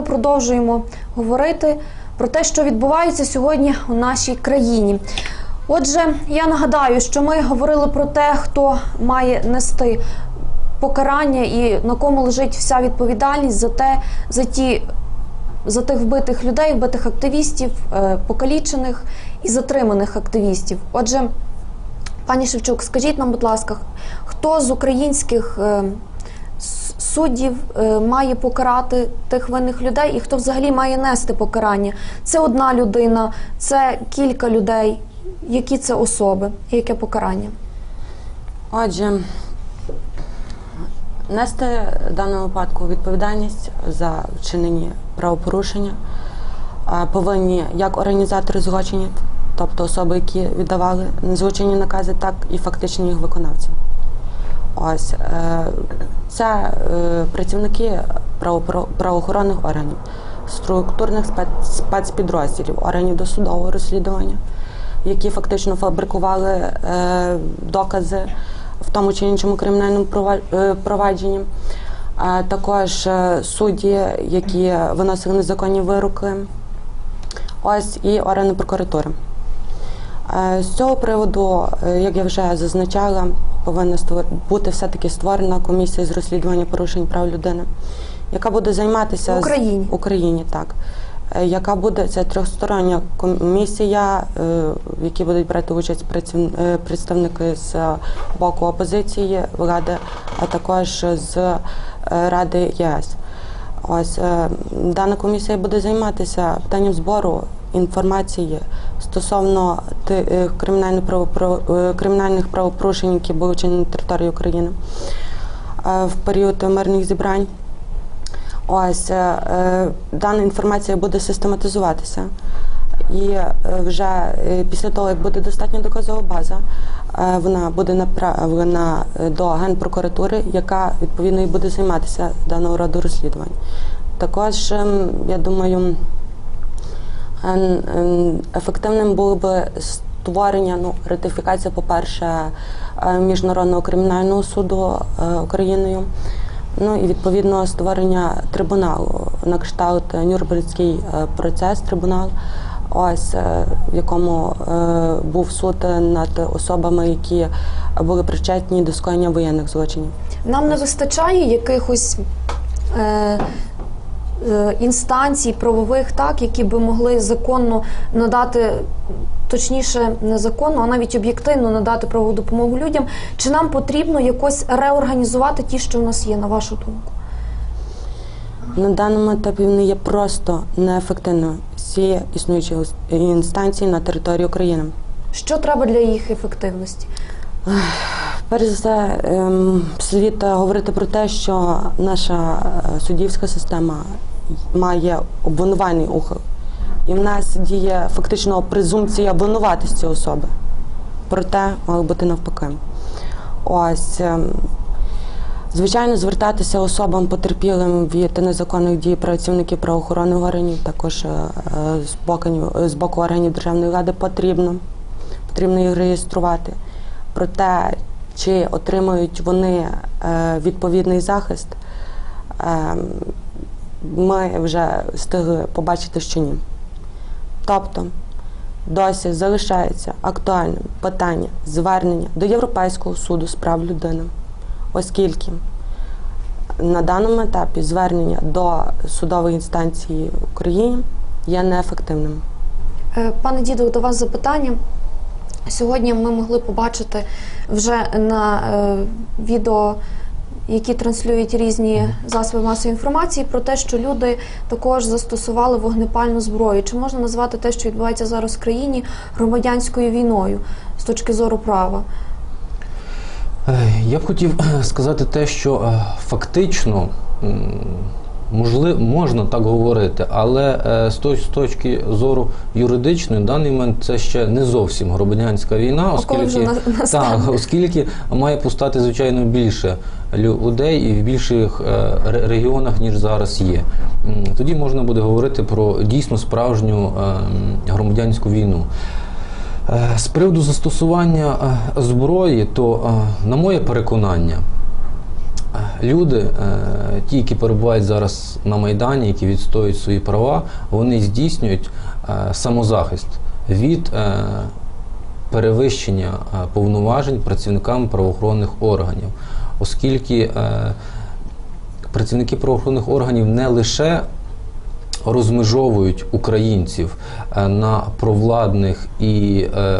ми продовжуємо говорити про те, що відбувається сьогодні у нашій країні. Отже, я нагадаю, що ми говорили про те, хто має нести покарання і на кому лежить вся відповідальність за те, за ті. За тих вбитих людей, вбитих активістів, е, покалічених і затриманих активістів. Отже, пані Шевчук, скажіть нам, будь ласка, хто з українських е, суддів е, має покарати тих винних людей, і хто взагалі має нести покарання? Це одна людина, це кілька людей. Які це особи? Яке покарання? Отже, нести в даному випадку відповідальність за вчинені правопорушення повинні як організатори злочинів, тобто особи, які віддавали злочинні накази, так і фактичні їх виконавці. Ось е, це е, працівники правоохоронних органів, структурних спецпідрозділів, органів досудового розслідування, які фактично фабрикували е, докази в тому чи іншому кримінальному провадженні. Також судді, які виносили незаконні вироки, ось і органи прокуратури. З цього приводу, як я вже зазначала, повинна створ- бути все-таки створена комісія з розслідування порушень прав людини, яка буде займатися В Україні? з Україні, так. Е, Яка буде це трьохстороння комісія, е, в якій будуть брати участь е, представники з боку опозиції, влади, а також з Ради ЄС. Ось е, дана комісія буде займатися питанням збору інформації стосовно ти- е, кримінальних е, кримінальних правопорушень, які були вчинені на території України в період мирних зібрань. Ось дана інформація буде систематизуватися. І е, вже е, після того, як буде достатня доказова база, е, вона буде направлена до Генпрокуратури, яка відповідно і буде займатися даного роду розслідувань. Також, ем, я думаю, ен- ен, ефективним було би створення, ну, ратифікація, по-перше, е, Міжнародного кримінального суду Україною. Ну і відповідно створення трибуналу на кшталт Нюрнберзький е, процес трибунал, ось е, в якому е, був суд над особами, які були причетні до скоєння воєнних злочинів. Нам не вистачає якихось е, е, інстанцій правових, так, які би могли законно надати, точніше, не законно, а навіть об'єктивно надати правову допомогу людям. Чи нам потрібно якось реорганізувати ті, що в нас є, на вашу думку? На даному етапі вони є просто неефективною всі існуючі інстанції на території України. Що треба для їх ефективності? Перш за все, ем, слід е, говорити про те, що наша е, суддівська система має обвинувальний ухил. І в нас діє фактично презумпція винуватості особи. Проте мало бути навпаки. Ось. Звичайно, звертатися особам потерпілим від незаконних дій працівників правоохоронних органів, також е, е, з боку, з боку органів державної влади потрібно. Потрібно їх реєструвати. Проте, чи отримують вони е, відповідний захист, ми вже встигли побачити, що ні. Тобто досі залишається актуальним питання звернення до Європейського суду з прав людини, оскільки на даному етапі звернення до судової інстанції в Україні є неефективним. Е, Пане діду, до вас запитання. Сьогодні ми могли побачити вже на е, відео, які транслюють різні засоби масової інформації, про те, що люди також застосували вогнепальну зброю. Чи можна назвати те, що відбувається зараз в країні, громадянською війною з точки зору права? Е, Я б хотів сказати те, що е, фактично м, можли, можна так говорити, але е, з точ- з точки зору юридичної, в даний момент це ще не зовсім громадянська війна, оскільки, так, оскільки має постати звичайно більше людей і в більших е, регіонах, ніж зараз є. Тоді можна буде говорити про дійсно справжню е, громадянську війну. Е, З приводу застосування е, зброї, то, е, на моє переконання, люди, ті, які перебувають зараз на Майдані, які відстоюють свої права, вони здійснюють самозахист від перевищення повноважень працівниками правоохоронних органів, оскільки працівники правоохоронних органів не лише розмежовують українців е, на провладних і е,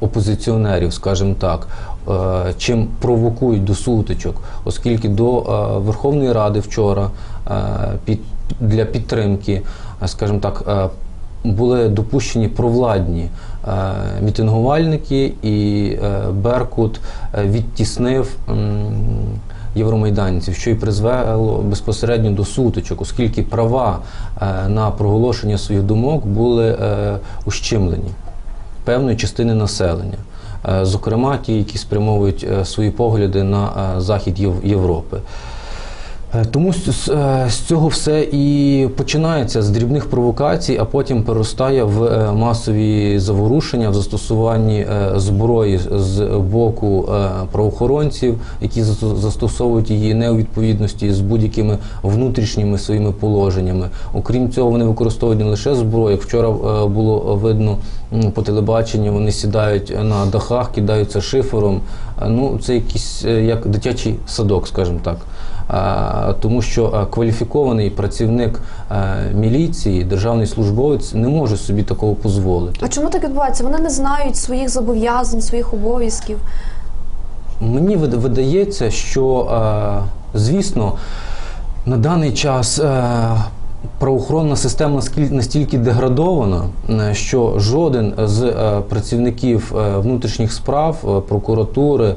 опозиціонерів, скажімо так, е, чим провокують до сутичок, оскільки до Верховної Ради вчора для підтримки, скажімо так, були допущені провладні мітингувальники, і Беркут відтіснив. Євромайданців, що й призвело безпосередньо до сутичок, оскільки права е, на проголошення своїх думок були е, ущемлені певної частини населення. Е, Зокрема, ті, які спрямовують свої погляди на захід Єв- Європи. Е, Тому з, з, е, цього все і починається з дрібних провокацій, а потім переростає в е, масові заворушення в застосуванні е, зброї з боку е, правоохоронців, які застос- застосовують її не у відповідності з будь-якими внутрішніми своїми положеннями. Окрім цього, вони використовують не лише зброю. Як вчора е, було видно по телебаченню, вони сідають на дахах, кидаються шифером. Е, Ну, це якийсь е, як дитячий садок, скажімо так. Тому що е, кваліфікований працівник е, міліції, державний службовець не може собі такого дозволити. А чому так відбувається? Вони не знають своїх зобов'язань, своїх обов'язків. Мені видається, що, е, звісно, на даний час правоохоронна система настільки деградована, е, що жоден з е, працівників е, внутрішніх справ, прокуратури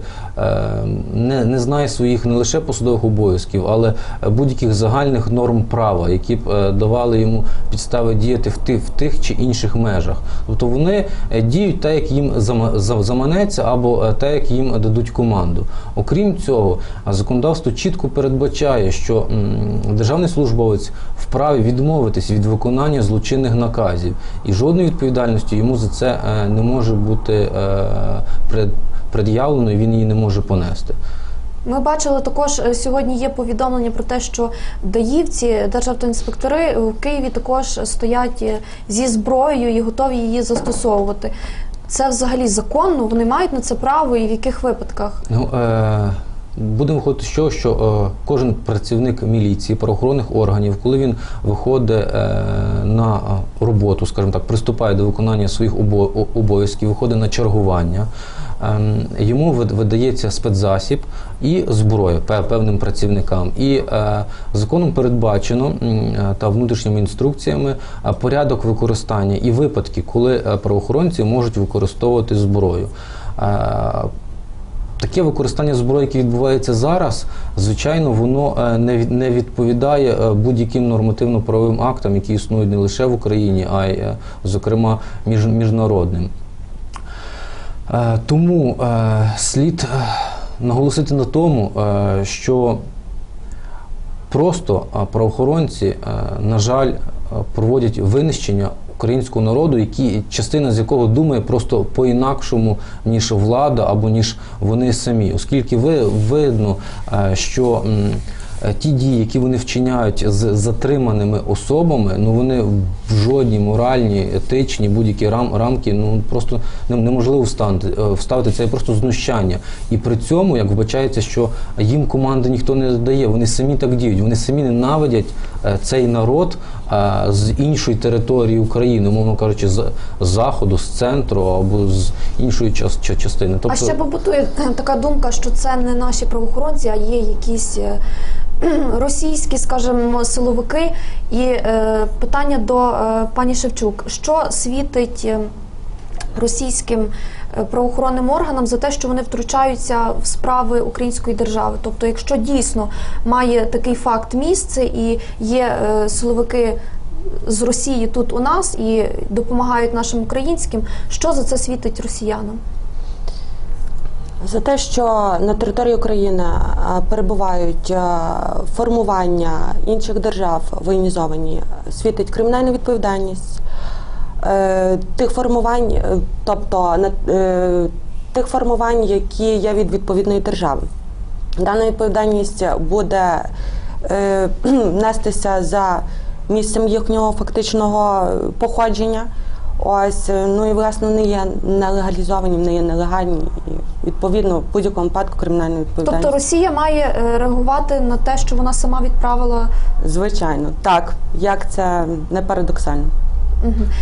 не, не знає своїх не лише посадових обов'язків, але будь-яких загальних норм права, які б давали йому підстави діяти в тих, в тих чи інших межах. Тобто вони діють так, як їм заманеться, або е, так, як їм дадуть команду. Окрім цього, законодавство чітко передбачає, що державний службовець вправі відмовитись від виконання злочинних наказів, і жодної відповідальності йому за це е, не може бути е, пред'явлено, і він її не може понести. Ми бачили також е, сьогодні є повідомлення про те, що даївці, державтоінспектори в Києві також стоять зі зброєю і готові її застосовувати. Це взагалі законно? Вони мають на це право і в яких випадках? Ну, е, будемо виходити з що е, кожен працівник міліції, правоохоронних органів, коли він виходить е, на е, роботу, скажімо так, приступає до виконання своїх обо- обов'язків, виходить на чергування. ем, Йому видається спецзасіб і зброя певним працівникам. І е, законом передбачено е, та внутрішніми інструкціями е, порядок використання і випадки, коли е, правоохоронці можуть використовувати зброю. Е, Таке використання зброї, яке відбувається зараз, звичайно, воно е, не відповідає е, будь-яким нормативно-правовим актам, які існують не лише в Україні, а й, е, зокрема, міжнародним. Тому слід наголосити на тому, що просто правоохоронці, на жаль, проводять винищення українського народу, які частина з якого думає просто по-інакшому, ніж влада або ніж вони самі, оскільки ви видно, е, що е, ті дії, які вони вчиняють з затриманими особами, ну вони в жодні моральні, етичні, будь-які рам, рамки ну просто неможливо вставити, е, вставити. Це просто знущання. І при цьому, як вбачається, що їм команди ніхто не дає, вони самі так діють, вони самі ненавидять цей народ з іншої території України, умовно кажучи, з заходу, з центру або з іншої частини. Тобто, А ще побутує така думка, що це не наші правоохоронці, а є якісь е, російські, скажімо, силовики. І е, питання до е, пані Шевчук: що світить е, російським е, правоохоронним органам за те, що вони втручаються в справи української держави? Тобто, якщо дійсно має такий факт місце і є е, силовики. З Росії тут у нас і допомагають нашим українським. Що за це світить росіянам? За те, що на території України е, перебувають е, формування інших держав воєнізовані, світить кримінальна відповідальність е, тих формувань, е, тобто на- е, тих формувань, які є від відповідної держави. Дана відповідальність буде е, нестися за місцем їхнього фактичного походження. Ось, е, ну і власне вони є нелегалізовані, вони є нелегальні. І відповідно в будь-якому випадку кримінальна відповідальність. Тобто Росія має е, реагувати на те, що вона сама відправила. Звичайно, так, як це не парадоксально.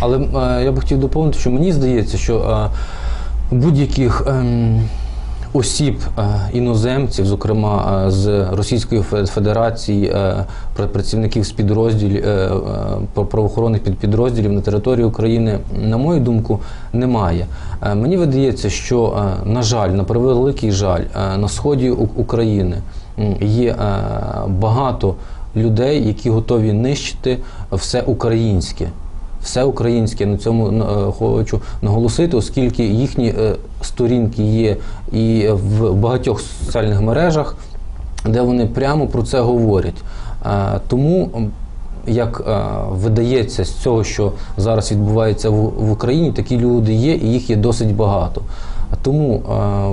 Але е, я б хотів доповнити, що мені здається, що е, будь-яких ем, осіб е, іноземців, зокрема е, з Російської Фе- Федерації, е, працівників з підрозділів е, е, правоохоронних підрозділів на території України, на мою думку, немає. Е, Мені видається, що, е, на жаль, на превеликий жаль, е, на сході України є е, багато людей, які готові нищити все українське. Все українське на цьому е, хочу наголосити, оскільки їхні е, сторінки є і в багатьох соціальних мережах, де вони прямо про це говорять. Е, Тому, як видається з цього, що зараз відбувається в Україні, такі люди є, і їх є досить багато. Тому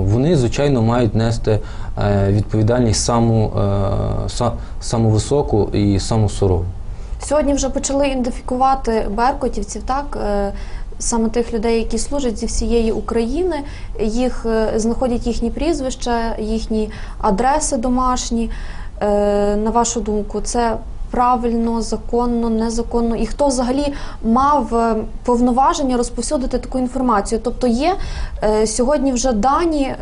вони, звичайно, мають нести відповідальність саму, са- саму високу і саму сурову. Сьогодні вже почали ідентифікувати беркутівців, так е, саме тих людей, які служать зі всієї України. Їх е, знаходять їхні прізвища, їхні адреси домашні. Е, На вашу думку, це правильно, законно, незаконно? І хто взагалі мав повноваження розповсюдити таку інформацію? Тобто є сьогодні вже дані.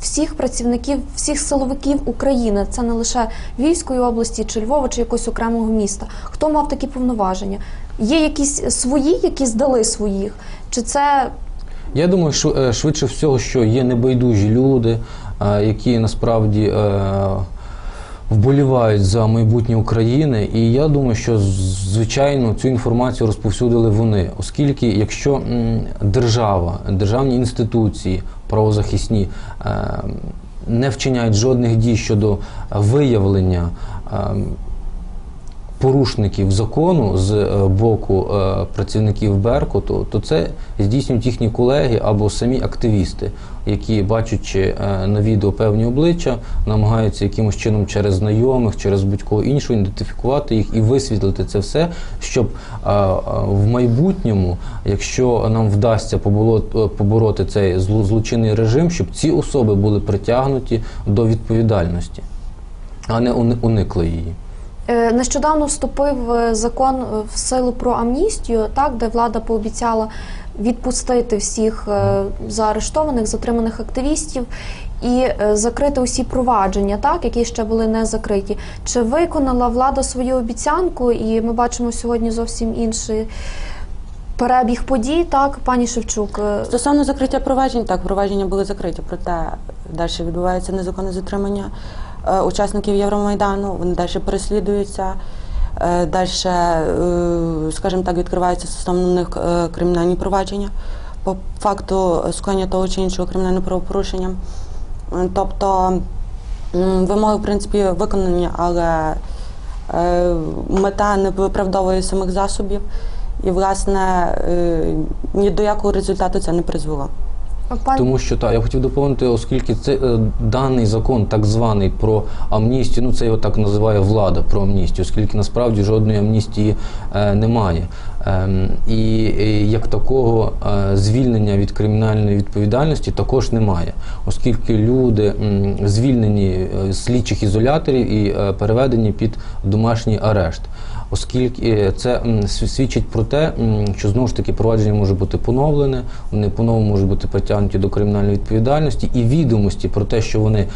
Всіх працівників, всіх силовиків України. Це не лише Львівської області, чи Львова, чи якогось окремого міста. Хто мав такі повноваження? Є якісь свої, які здали своїх? Чи це Я думаю, е, швидше всього, що є небайдужі люди, е, які насправді е, вболівають за майбутнє України. І я думаю, що звичайно цю інформацію розповсюдили вони, оскільки якщо держава, державні інституції правозахисні е, не вчиняють жодних дій щодо виявлення. Порушників закону з е, боку е, працівників Беркуту, то це здійснюють їхні колеги або самі активісти, які, бачачи е, на відео певні обличчя, намагаються якимось чином через знайомих, через будь-кого іншого ідентифікувати їх і висвітлити це все, щоб в майбутньому, якщо нам вдасться побороти цей зло- злочинний режим, щоб ці особи були притягнуті до відповідальності, а не уникли її. Е, Нещодавно вступив е, закон е, в силу про амністію, так де влада пообіцяла відпустити всіх заарештованих, затриманих активістів і закрити усі провадження, так які ще були не закриті. Чи виконала влада свою обіцянку? І ми бачимо сьогодні зовсім інший перебіг подій. Так, пані Шевчук, Стосовно закриття проваджень, так, провадження були закриті, проте далі відбувається незаконне затримання учасників Євромайдану, вони далі переслідуються, е, далі, е, скажімо так, відкриваються стосовно них е, кримінальні провадження по факту скоєння того чи іншого кримінального правопорушення. Е, Тобто вимоги, в принципі, виконані, але е, мета не виправдовує самих засобів. І, власне, е, ні до якого результату це не призвело. Пані Тому що так, я хотів доповнити, оскільки це е, даний закон, так званий про амністію, ну це його так називає влада про амністію, оскільки насправді жодної амністії е, немає. Ем, і е, як такого е, звільнення від кримінальної відповідальності також немає, оскільки люди м, звільнені е, з слідчих ізоляторів і е, переведені під домашній арешт. Оскільки е, це свідчить про те, що знову ж таки провадження може бути поновлене, вони по-новому можуть бути притягнуті до кримінальної відповідальності, і відомості про те, що вони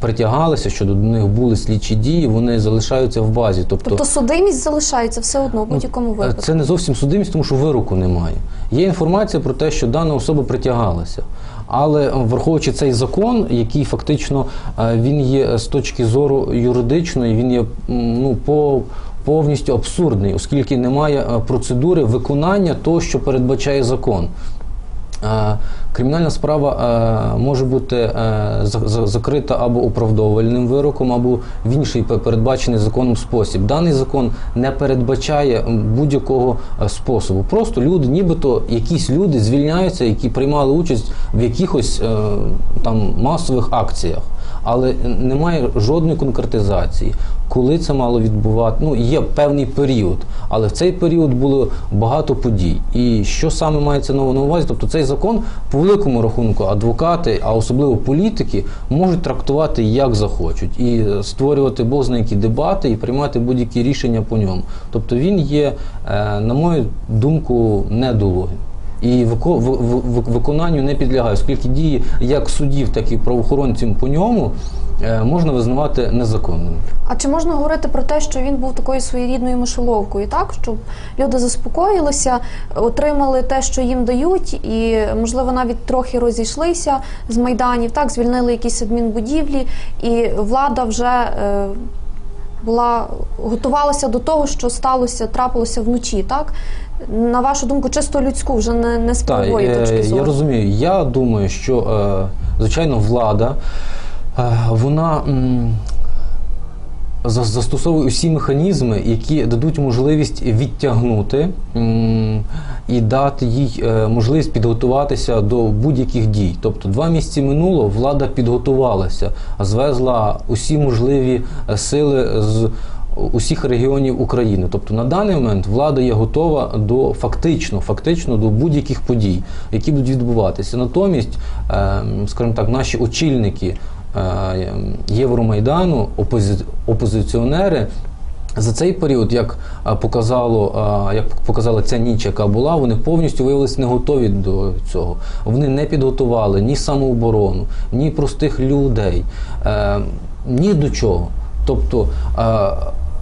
притягалися, що до них були слідчі дії, вони залишаються в базі. Тобто, тобто судимість залишається все одно в будь-якому Е, випадку. Це не зовсім судимість, тому що вироку немає. Є інформація про те, що дана особа притягалася. Але е, враховуючи цей закон, який фактично він є з точки зору юридичної, він є ну, по, повністю абсурдний, оскільки немає е, процедури виконання того, що передбачає закон. Кримінальна справа е, може бути е, за- за- закрита або оправдовувальним вироком, або в інший передбачений законом спосіб. Даний закон не передбачає будь-якого е, способу. Просто люди, нібито якісь люди звільняються, які приймали участь в якихось там масових акціях. Але немає жодної конкретизації, коли це мало відбувати. Ну, є певний період, але в цей період було багато подій. І що саме мається на увазі? Тобто цей закон по великому рахунку адвокати, а особливо політики, можуть трактувати як захочуть і створювати бознакі дебати і приймати будь-які рішення по ньому. Тобто він є, е, на мою думку, недолугим. І виконанню не підлягає, оскільки дії як суддів, так і правоохоронців по ньому можна визнавати незаконними. А чи можна говорити про те, що він був такою своєрідною мишоловкою, так щоб люди заспокоїлися, отримали те, що їм дають, і можливо навіть трохи розійшлися з майданів, так звільнили якісь адмінбудівлі, і влада вже е, була готувалася до того, що сталося, трапилося вночі, так? На вашу думку, чисто людську, вже не, не з правової е, точки зору. я розумію. Я думаю, що е, звичайно влада е, вона. Застосовує усі механізми, які дадуть можливість відтягнути і дати їй е, можливість підготуватися до будь-яких дій. Тобто, два місяці минуло, влада підготувалася, звезла усі можливі е, сили з усіх регіонів України. Тобто на даний момент влада є готова до фактично, фактично до будь-яких подій, які будуть відбуватися. Натомість, е, скажімо так, наші очільники е, Євромайдану, опози- опозиціонери. За цей період, як е, показало, е, як показала ця ніч, яка була, вони повністю виявилися не готові до цього. Вони не підготували ні самооборону, ні простих людей, е, ні до чого. Тобто е,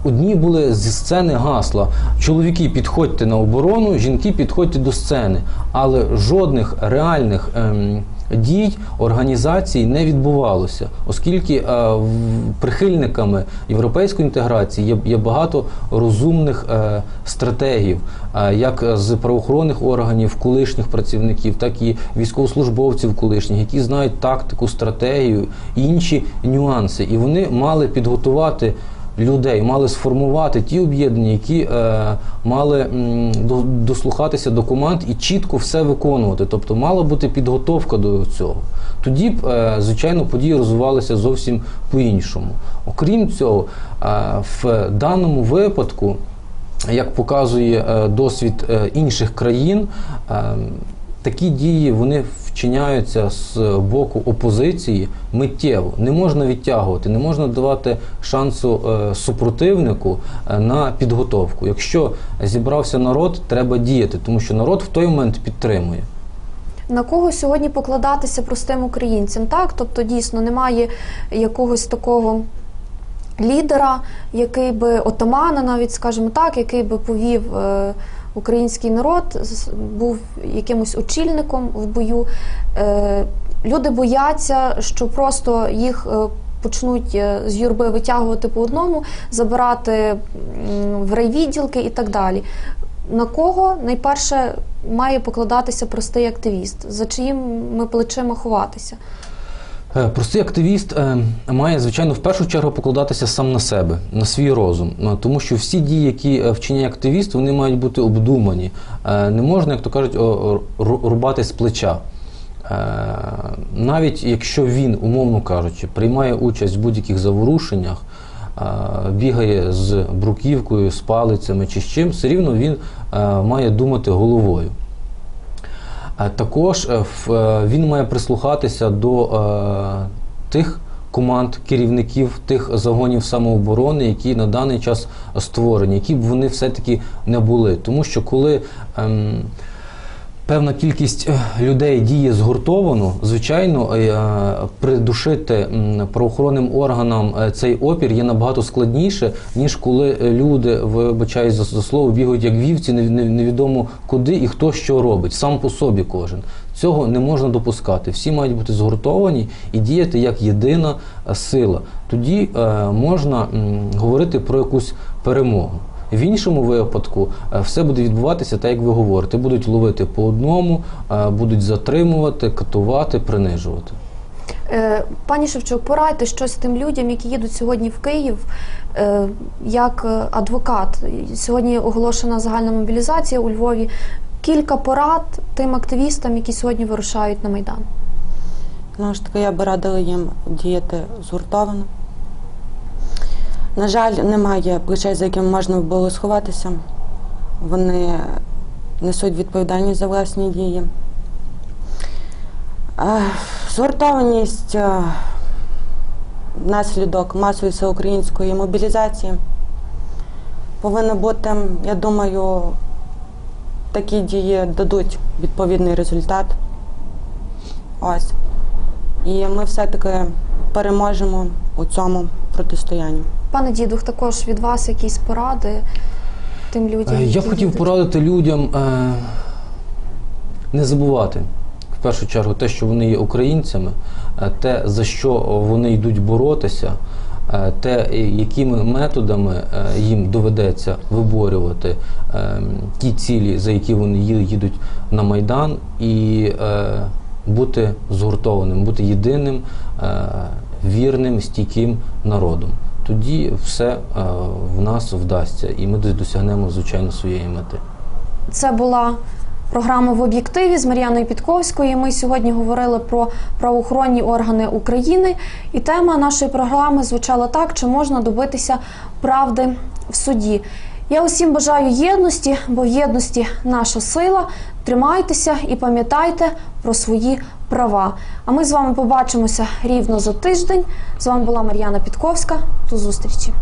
одні були зі сцени гасла: чоловіки підходьте на оборону, жінки підходьте до сцени, але жодних реальних. Дій організації не відбувалося, оскільки е, прихильниками європейської інтеграції є, є багато розумних е, стратегів, е, як з правоохоронних органів, колишніх працівників, так і військовослужбовців колишніх, які знають тактику, стратегію інші нюанси. І вони мали підготувати людей, мали сформувати ті об'єднання, які е, мали м, до- дослухатися до команд і чітко все виконувати. Тобто мала бути підготовка до цього. Тоді б, е, звичайно, події розвивалися зовсім по-іншому. Окрім цього, е, в даному випадку, як показує е, досвід е, інших країн, е, такі дії вони вчиняються з боку опозиції миттєво. Не можна відтягувати, не можна давати шансу е, супротивнику е, на підготовку. Якщо зібрався народ, треба діяти, тому що народ в той момент підтримує. На кого сьогодні покладатися простим українцям? Так, тобто дійсно немає якогось такого лідера, який би отамана, навіть скажімо так, який би повів е, український народ, був якимось очільником в бою. Е, люди бояться, що просто їх. е, Почнуть е, з юрби витягувати по одному, забирати в райвідділки і так далі. На кого найперше має покладатися простий активіст? За чиїм ми плечима ховатися? Е, Простий активіст е, має, звичайно, в першу чергу покладатися сам на себе, на свій розум. Е, Тому що всі дії, які вчиняє активіст, вони мають бути обдумані. Не можна, як то кажуть, рубати з плеча. Навіть якщо він, умовно кажучи, приймає участь в будь-яких заворушеннях, бігає з бруківкою, з палицями чи з чим, все рівно він має думати головою. Е, Також е, е, він має прислухатися до тих команд, керівників тих загонів самооборони, які на даний час створені, які б вони все-таки не були. Тому що коли ем, певна кількість е, людей діє згуртовано, звичайно, е, придушити м, правоохоронним органам е, цей опір є набагато складніше, ніж коли е, люди, вибачаюсь за, слово, бігають як вівці, не- не- невідомо куди і хто що робить, сам по собі кожен. Цього не можна допускати. Всі мають бути згуртовані і діяти як єдина е, сила. Тоді е, можна говорити про якусь перемогу. В іншому випадку е, все буде відбуватися так, як ви говорите. Будуть ловити по одному, е, будуть затримувати, катувати, принижувати. Е, Пані Шевчук, порадьте щось тим людям, які їдуть сьогодні в Київ, як адвокат. Сьогодні оголошена загальна мобілізація у Львові. Кілька порад тим активістам, які сьогодні вирушають на Майдан. Знову ж таки, я би радила їм діяти згуртовано. На жаль, немає плечей, за якими можна було сховатися. Вони несуть відповідальність за власні дії. Е, Згуртованість е, внаслідок масової всеукраїнської мобілізації повинна бути, я думаю, такі дії дадуть відповідний результат. Ось. І ми все-таки переможемо у цьому протистоянні. Пане Дідух, також від вас якісь поради тим людям. Е, Я б хотів порадити людям е, не забувати в першу чергу те, що вони є українцями, е, те, за що вони йдуть боротися, те, якими методами їм доведеться виборювати ті цілі, за які вони їдуть на Майдан, і бути згуртованим, бути єдиним, вірним, стійким народом. Тоді все е, в нас вдасться, і ми досягнемо звичайно своєї мети. Це була програма в об'єктиві з Мар'яною Підковською. Ми сьогодні говорили про правоохоронні органи України. І тема нашої програми звучала так: чи можна добитися правди в суді. Я усім бажаю єдності, бо єдності наша сила. Тримайтеся і пам'ятайте про свої права. А ми з вами побачимося рівно за тиждень. З вами була Мар'яна Підковська. До зустрічі.